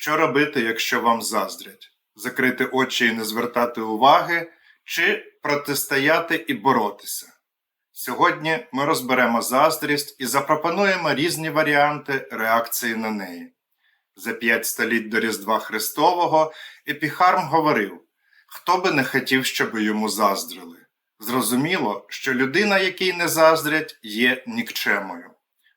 Що робити, якщо вам заздрять? Закрити очі і не звертати уваги, чи протистояти і боротися? Сьогодні ми розберемо заздрість і запропонуємо різні варіанти реакції на неї. За п'ять століть до Різдва Христового Епіхарм говорив: хто би не хотів, щоб йому заздрили. Зрозуміло, що людина, якій не заздрять, є нікчемою.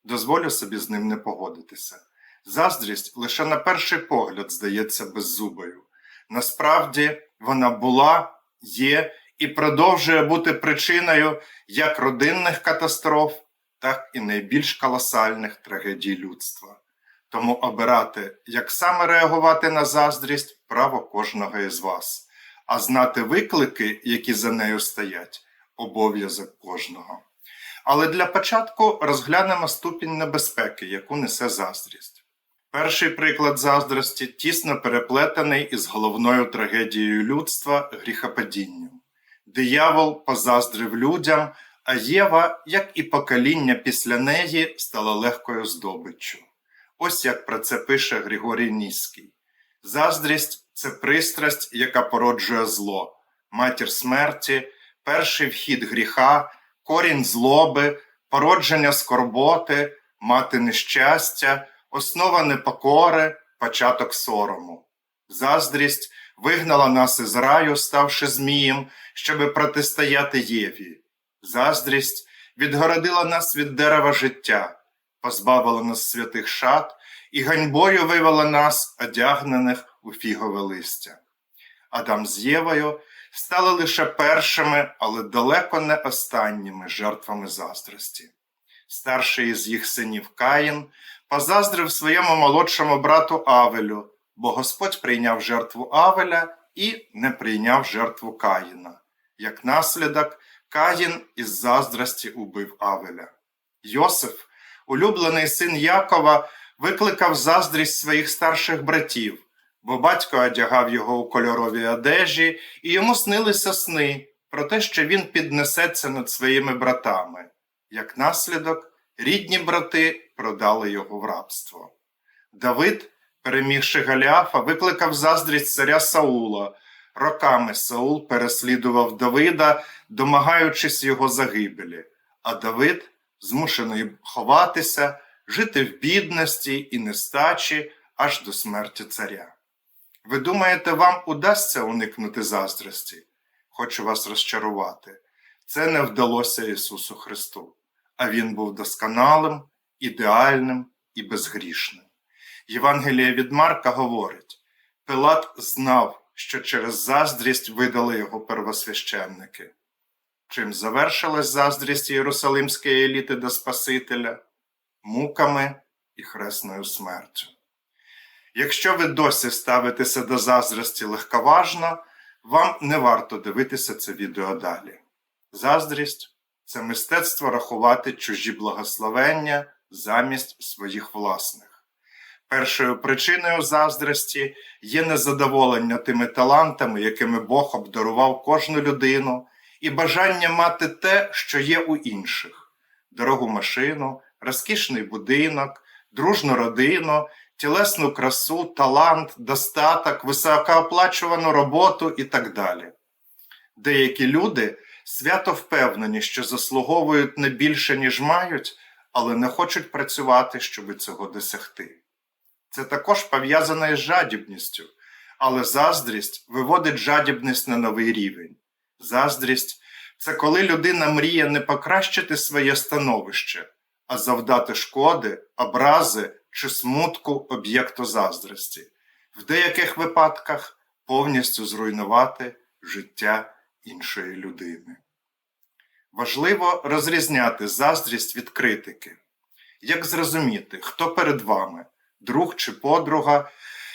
Дозволю собі з ним не погодитися. Заздрість лише на перший погляд здається беззубою. Насправді вона була, є і продовжує бути причиною як родинних катастроф, так і найбільш колосальних трагедій людства. Тому обирати, як саме реагувати на заздрість, право кожного із вас, а знати виклики, які за нею стоять, обов'язок кожного. Але для початку розглянемо ступінь небезпеки, яку несе заздрість. Перший приклад заздрості тісно переплетений із головною трагедією людства гріхопадінням. Диявол позаздрив людям, а Єва, як і покоління після неї, стала легкою здобиччю. Ось як про це пише Григорій Ніський. Заздрість це пристрасть, яка породжує зло, матір смерті, перший вхід гріха, корінь злоби, породження скорботи, мати нещастя, основа непокори, початок сорому. Заздрість вигнала нас із раю, ставши змієм, щоби протистояти Єві. Заздрість відгородила нас від дерева життя, позбавила нас святих шат і ганьбою вивела нас, одягнених у фігове листя. Адам з Євою стали лише першими, але далеко не останніми жертвами заздрості. Старший із їх синів Каїн позаздрив своєму молодшому брату Авелю, бо Господь прийняв жертву Авеля і не прийняв жертву Каїна. Як наслідок, Каїн із заздрості убив Авеля. Йосиф, улюблений син Якова, викликав заздрість своїх старших братів, бо батько одягав його у кольорові одежі, і йому снилися сни про те, що він піднесеться над своїми братами. Як наслідок, рідні брати продали його в рабство. Давид, перемігши Галіафа, викликав заздрість царя Саула. Роками Саул переслідував Давида, домагаючись його загибелі, а Давид, змушений ховатися, жити в бідності і нестачі аж до смерті царя. Ви думаєте, вам удасться уникнути заздрості? Хочу вас розчарувати. Це не вдалося Ісусу Христу, а Він був досконалим, ідеальним і безгрішним. Євангеліє від Марка говорить: Пилат знав, що через заздрість видали його первосвященники. Чим завершилась заздрість Єрусалимської еліти до Спасителя? Муками і хресною смертю. Якщо ви досі ставитеся до заздрості легковажно, вам не варто дивитися це відео далі. Заздрість це мистецтво рахувати чужі благословення замість своїх власних. Першою причиною заздрості є незадоволення тими талантами, якими Бог обдарував кожну людину, і бажання мати те, що є у інших: дорогу машину, розкішний будинок, дружну родину, тілесну красу, талант, достаток, високооплачувану роботу і так далі. Деякі люди свято впевнені, що заслуговують не більше, ніж мають, але не хочуть працювати, щоб цього досягти. Це також пов'язано із жадібністю, але заздрість виводить жадібність на новий рівень. Заздрість це коли людина мріє не покращити своє становище, а завдати шкоди, образи чи смутку об'єкту заздрості, в деяких випадках повністю зруйнувати життя іншої людини. Важливо розрізняти заздрість від критики. Як зрозуміти, хто перед вами, друг чи подруга,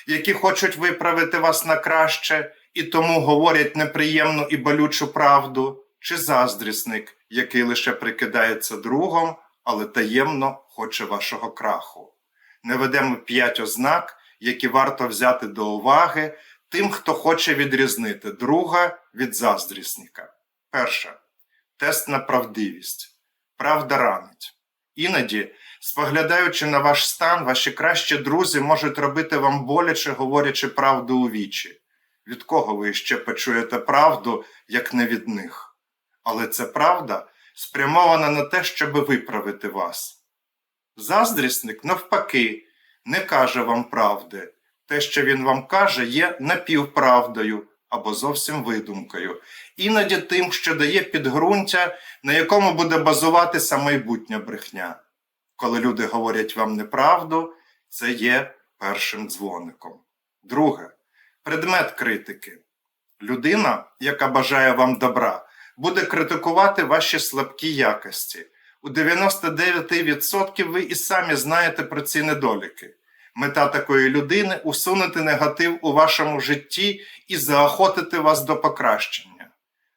які хочуть виправити вас на краще і тому говорять неприємну і болючу правду, чи заздрісник, який лише прикидається другом, але таємно хоче вашого краху. Не ведемо п'ять ознак, які варто взяти до уваги тим, хто хоче відрізнити друга від заздрісника. Перше тест на правдивість. Правда ранить. Іноді Споглядаючи на ваш стан, ваші кращі друзі можуть робити вам боляче, говорячи правду у вічі. Від кого ви ще почуєте правду, як не від них? Але це правда спрямована на те, щоб виправити вас. Заздрісник, навпаки, не каже вам правди. Те, що він вам каже, є напівправдою або зовсім видумкою, іноді тим, що дає підґрунтя, на якому буде базуватися майбутня брехня. Коли люди говорять вам неправду, це є першим дзвоником. Друге, предмет критики. Людина, яка бажає вам добра, буде критикувати ваші слабкі якості. У 99% ви і самі знаєте про ці недоліки. Мета такої людини усунути негатив у вашому житті і заохотити вас до покращення.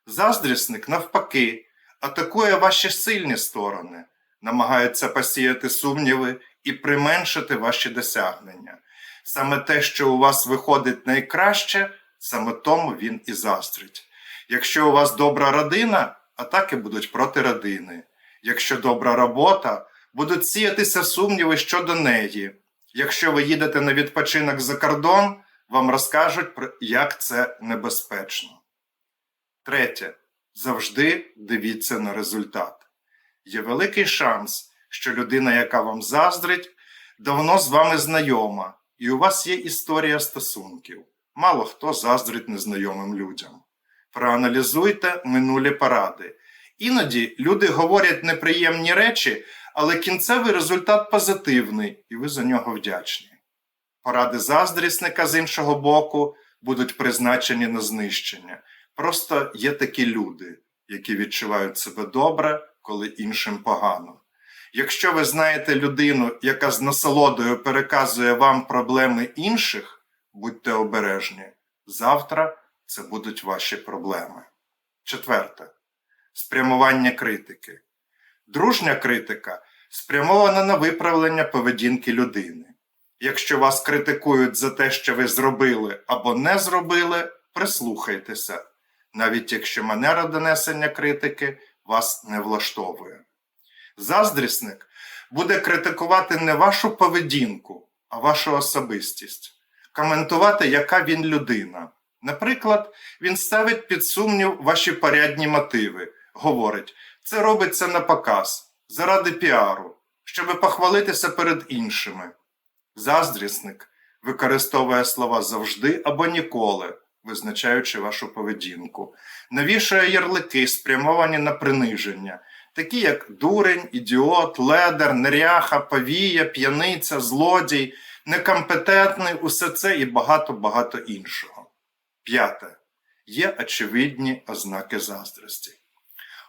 Заздрісник, навпаки, атакує ваші сильні сторони, намагається посіяти сумніви і применшити ваші досягнення. Саме те, що у вас виходить найкраще, саме тому він і заздрить. Якщо у вас добра родина, атаки будуть проти родини. Якщо добра робота, будуть сіятися сумніви щодо неї. Якщо ви їдете на відпочинок за кордон, вам розкажуть, як це небезпечно. Третє. Завжди дивіться на результат. Є великий шанс, що людина, яка вам заздрить, давно з вами знайома, і у вас є історія стосунків. Мало хто заздрить незнайомим людям. Проаналізуйте минулі поради. Іноді люди говорять неприємні речі, але кінцевий результат позитивний, і ви за нього вдячні. Поради заздрісника з іншого боку будуть призначені на знищення. Просто є такі люди, які відчувають себе добре, коли іншим погано. Якщо ви знаєте людину, яка з насолодою переказує вам проблеми інших, будьте обережні. Завтра це будуть ваші проблеми. Четверте. Спрямування критики. Дружня критика спрямована на виправлення поведінки людини. Якщо вас критикують за те, що ви зробили або не зробили, прислухайтеся, навіть якщо манера донесення критики вас не влаштовує. Заздрісник буде критикувати не вашу поведінку, а вашу особистість, коментувати, яка він людина. Наприклад, він ставить під сумнів ваші порядні мотиви, говорить, це робиться на показ, заради піару, щоби похвалитися перед іншими. Заздрісник використовує слова завжди або ніколи, визначаючи вашу поведінку, навішує ярлики, спрямовані на приниження, такі як дурень, ідіот, ледер, неряха, повія, п'яниця, злодій, некомпетентний, усе це і багато-багато іншого. П'яте. Є очевидні ознаки заздрості.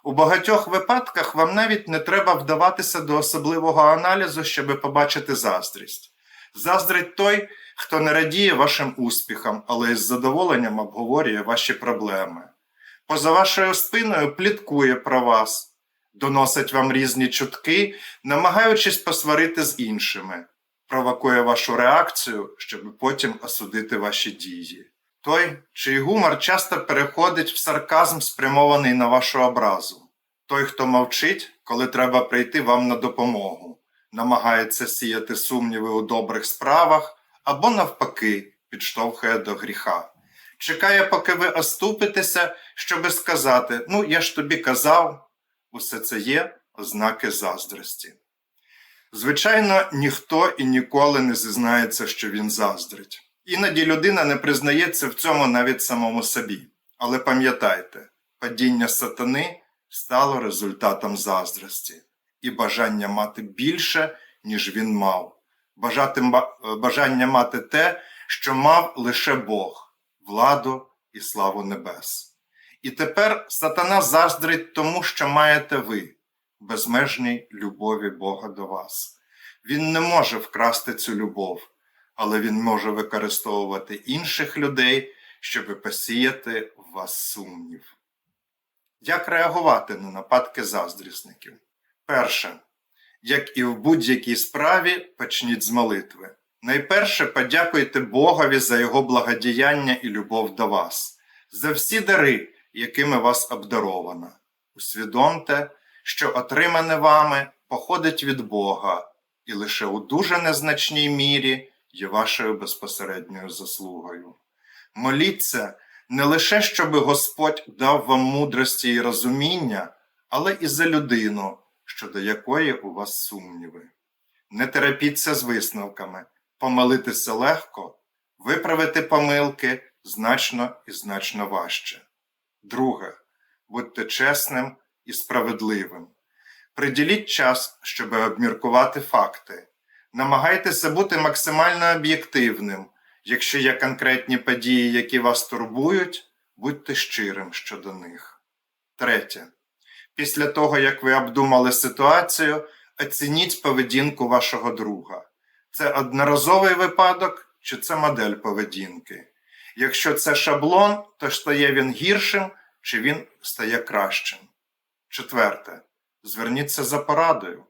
У багатьох випадках вам навіть не треба вдаватися до особливого аналізу, щоби побачити заздрість. Заздрить той, хто не радіє вашим успіхам, але із задоволенням обговорює ваші проблеми. Поза вашою спиною пліткує про вас, доносить вам різні чутки, намагаючись посварити з іншими, провокує вашу реакцію, щоб потім осудити ваші дії. Той, чий гумор часто переходить в сарказм, спрямований на вашу образу. Той, хто мовчить, коли треба прийти вам на допомогу, намагається сіяти сумніви у добрих справах або, навпаки, підштовхує до гріха. Чекає, поки ви оступитеся, щоби сказати: Ну, я ж тобі казав, усе це є ознаки заздрості. Звичайно, ніхто і ніколи не зізнається, що він заздрить. Іноді людина не признається в цьому навіть самому собі. Але пам'ятайте, падіння сатани стало результатом заздрості і бажання мати більше, ніж він мав, Бажати, бажання мати те, що мав лише Бог, владу і славу небес. І тепер сатана заздрить тому, що маєте ви, безмежній любові Бога до вас. Він не може вкрасти цю любов, але він може використовувати інших людей, щоб посіяти в вас сумнів. Як реагувати на нападки заздрісників? Перше. Як і в будь-якій справі, почніть з молитви. Найперше подякуйте Богові за його благодіяння і любов до вас, за всі дари, якими вас обдаровано. Усвідомте, що отримане вами походить від Бога, і лише у дуже незначній мірі є вашою безпосередньою заслугою. Моліться не лише, щоб Господь дав вам мудрості і розуміння, але і за людину, щодо якої у вас сумніви. Не терапіться з висновками, помилитися легко, виправити помилки значно і значно важче. Друге, будьте чесним і справедливим. Приділіть час, щоб обміркувати факти. Намагайтеся бути максимально об'єктивним. Якщо є конкретні події, які вас турбують, будьте щирим щодо них. Третє. Після того, як ви обдумали ситуацію, оцініть поведінку вашого друга. Це одноразовий випадок чи це модель поведінки. Якщо це шаблон, то стає він гіршим чи він стає кращим. Четверте. Зверніться за порадою.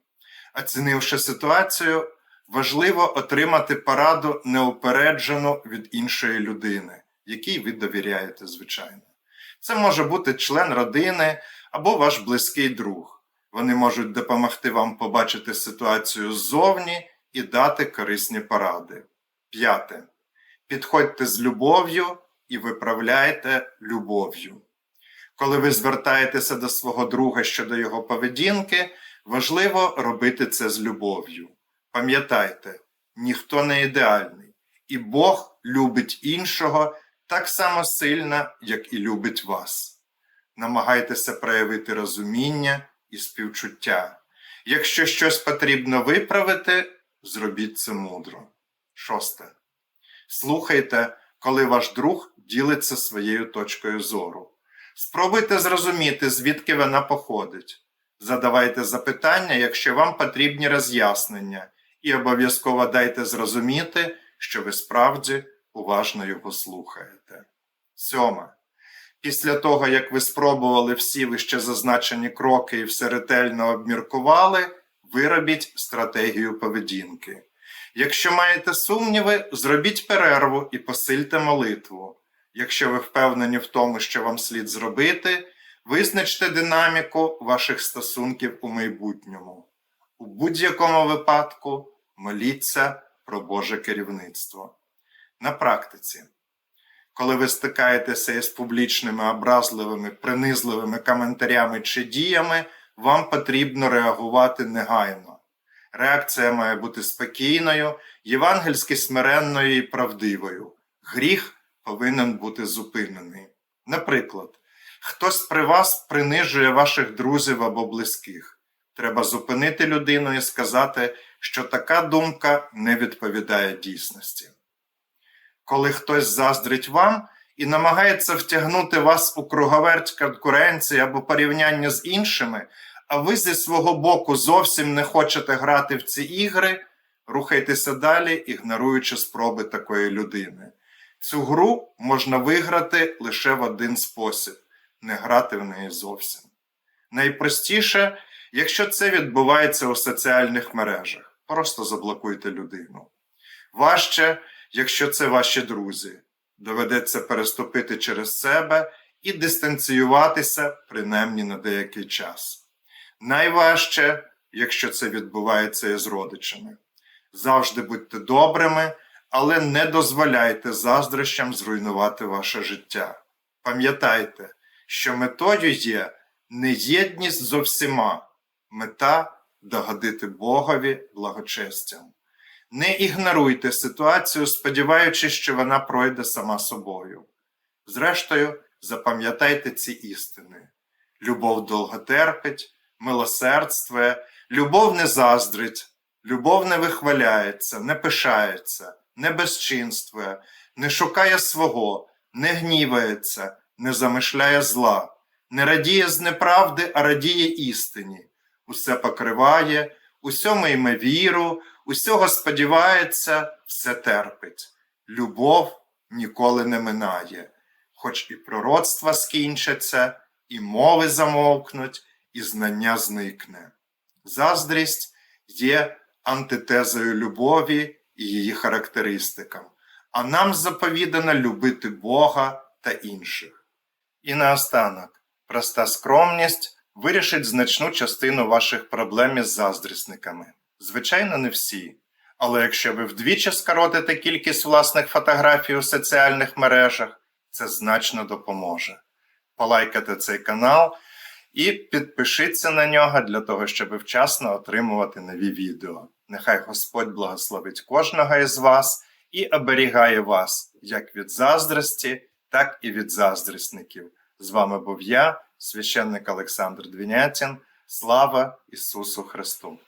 Оцінивши ситуацію, важливо отримати пораду неупереджену від іншої людини, якій ви довіряєте, звичайно. Це може бути член родини або ваш близький друг. Вони можуть допомогти вам побачити ситуацію ззовні і дати корисні поради. П'яте. Підходьте з любов'ю і виправляйте любов'ю. Коли ви звертаєтеся до свого друга щодо його поведінки, важливо робити це з любов'ю. Пам'ятайте, ніхто не ідеальний, і Бог любить іншого так само сильно, як і любить вас. Намагайтеся проявити розуміння і співчуття. Якщо щось потрібно виправити, зробіть це мудро. Шосте. Слухайте, коли ваш друг ділиться своєю точкою зору. Спробуйте зрозуміти, звідки вона походить. Задавайте запитання, якщо вам потрібні роз'яснення, і обов'язково дайте зрозуміти, що ви справді уважно його слухаєте. Сьоме. Після того, як ви спробували всі вище зазначені кроки і все ретельно обміркували, виробіть стратегію поведінки. Якщо маєте сумніви, зробіть перерву і посильте молитву. Якщо ви впевнені в тому, що вам слід зробити, визначте динаміку ваших стосунків у майбутньому. У будь-якому випадку моліться про Боже керівництво. На практиці, коли ви стикаєтеся із публічними образливими, принизливими коментарями чи діями, вам потрібно реагувати негайно. Реакція має бути спокійною, євангельськи смиренною і правдивою. Гріх повинен бути зупинений. Наприклад, хтось при вас принижує ваших друзів або близьких. Треба зупинити людину і сказати, що така думка не відповідає дійсності. Коли хтось заздрить вам і намагається втягнути вас у круговерть конкуренції або порівняння з іншими, а ви зі свого боку зовсім не хочете грати в ці ігри, рухайтеся далі, ігноруючи спроби такої людини. Цю гру можна виграти лише в один спосіб не грати в неї зовсім. Найпростіше, якщо це відбувається у соціальних мережах, просто заблокуйте людину. Важче, якщо це ваші друзі, доведеться переступити через себе і дистанціюватися принаймні на деякий час. Найважче, якщо це відбувається із родичами. Завжди будьте добрими, але не дозволяйте заздрощам зруйнувати ваше життя. Пам'ятайте, що метою є не єдність зо всіма, мета догодити Богові благочестям. Не ігноруйте ситуацію, сподіваючись, що вона пройде сама собою. Зрештою, запам'ятайте ці істини: любов довготерпить, милосердствує, любов не заздрить, любов не вихваляється, не пишається, не безчинствує, не шукає свого, не гнівається, не замишляє зла, не радіє з неправди, а радіє істині, усе покриває, усьому йме віру, усього сподівається, все терпить. Любов ніколи не минає, хоч і пророцтва скінчаться, і мови замовкнуть, і знання зникне. Заздрість є антитезою любові і її характеристикам, а нам заповідано любити Бога та інших. І наостанок, проста скромність вирішить значну частину ваших проблем із заздрісниками. Звичайно, не всі. Але якщо ви вдвічі скоротите кількість власних фотографій у соціальних мережах, це значно допоможе. Полайкайте цей канал і підпишіться на нього для того, щоб вчасно отримувати нові відео. Нехай Господь благословить кожного із вас і оберігає вас як від заздрості, так і від заздрісників. З вами був я, священник Олександр Двінятін. Слава Ісусу Христу!